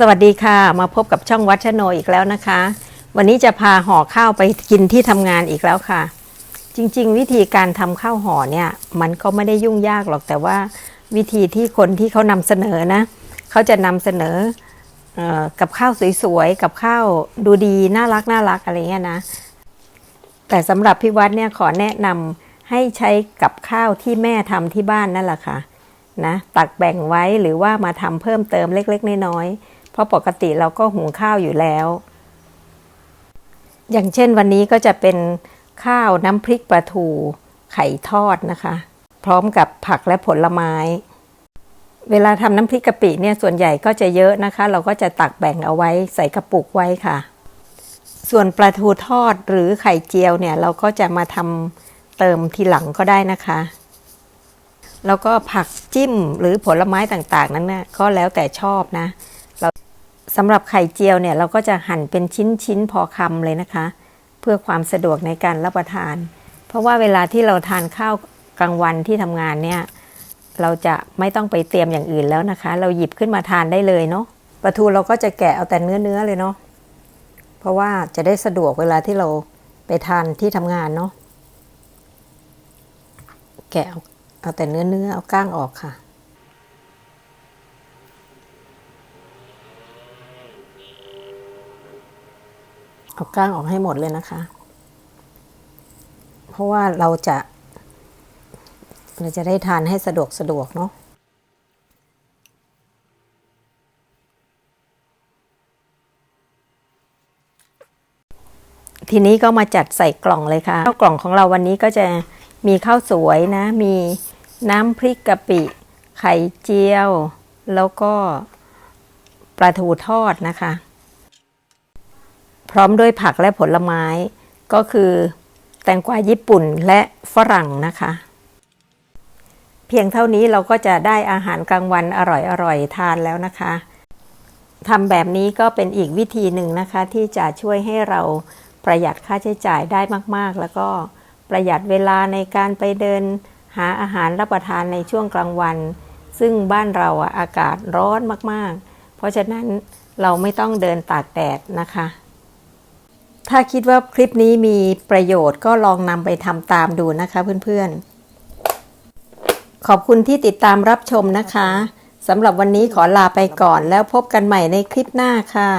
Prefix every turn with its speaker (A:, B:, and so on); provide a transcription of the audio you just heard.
A: สวัสดีค่ะ มาพบกับช่องวัดชโนอีกแล้วนะคะ วันนี้จะพาห่อข้าวไปกินที่ทำงานอีกแล้วค่ะ จริง ๆ วิธีการทำข้าวห่อเนี่ย มันก็ไม่ได้ยุ่งยากหรอกแต่ว่าวิธีที่คนที่เขานำเสนอนะเขาจะนำเสนอเออกับข้าวสวยๆกับข้าวดูดีน่ารักน่ารักอะไรเงี้ยนะ แต่สำหรับพี่วัดเนี่ยขอแนะนำให้ใช้กับข้าวที่แม่ทำที่บ้านนั่นแหละค่ะนะตักแบ่งไว้หรือว่ามาทำเพิ่มเติมเล็ก ๆ น้อยๆ เพราะปกติเราก็หุงข้าวอยู่แล้ว อย่างเช่นวันนี้ก็จะเป็นข้าวน้ำพริกปลาทูไข่ทอดนะคะ พร้อมกับผักและผลไม้ เวลาทำน้ำพริกกะปิเนี่ยส่วนใหญ่ก็จะเยอะนะคะ เราก็จะตักแบ่งเอาไว้ใส่กระปุกไว้ค่ะ ส่วนปลาทูทอดหรือไข่เจียวเนี่ยเราก็จะมาทำเติมทีหลังก็ได้นะคะแล้วก็ผักจิ้มหรือผลไม้ต่างๆ นั้นนะก็แล้วแต่ชอบนะ สำหรับไข่เจียวเนี่ยเราก็จะหั่นเป็นชิ้นๆพอคำเลยนะคะ เพื่อความสะดวกในการรับประทาน เพราะว่าเวลาที่เราทานข้าวกลางวันที่ทำงานเนี่ยเราจะไม่ต้องไปเตรียมอย่างอื่นแล้วนะคะ เราหยิบขึ้นมาทานได้เลยเนาะปลาทูเราก็จะแกะเอาแต่เนื้อเนื้อๆเลยเนาะเพราะว่าจะได้สะดวกเวลาที่เราไปทานที่ทำงานเนาะแกะเอาเอาแต่เนื้อเนื้อเอาก้างออกค่ะ เอาก้างออกให้หมดเลยนะคะ เพราะว่าเราจะ เราจะได้ทานให้สะดวกสะดวกเนาะทีนี้ก็มาจัดใส่กล่องเลยค่ะข้าวกล่องของเราวันนี้ก็จะมีข้าวสวยนะ มีน้ำพริกกะปิ ไข่เจียว แล้วก็ปลาทูทอดนะคะ ร้อมด้วยผักและผลไม้ ก็คือแตงกวาญี่ปุ่นและฝรั่งนะคะ เพียงเท่านี้เราก็จะได้อาหารกลางวันอร่อยๆทานแล้วนะคะทำแบบนี้ก็เป็นอีกวิธีหนึ่งนะคะ ที่จะช่วยให้เราประหยัดค่าใช้จ่ายได้มากๆ แล้วก็ประหยัดเวลาในการไปเดินหาอาหารรับประทานในช่วงกลางวัน ซึ่งบ้านเราอะอากาศร้อนมากๆ เพราะฉะนั้นเราไม่ต้องเดินตากแดดนะคะ ถ้าคิดว่าคลิปนี้มีประโยชน์ก็ลองนำไปทำตามดูนะคะเพื่อนๆ ขอบคุณที่ติดตามรับชมนะคะสำหรับวันนี้ขอลาไปก่อนแล้วพบกันใหม่ในคลิปหน้าค่ะ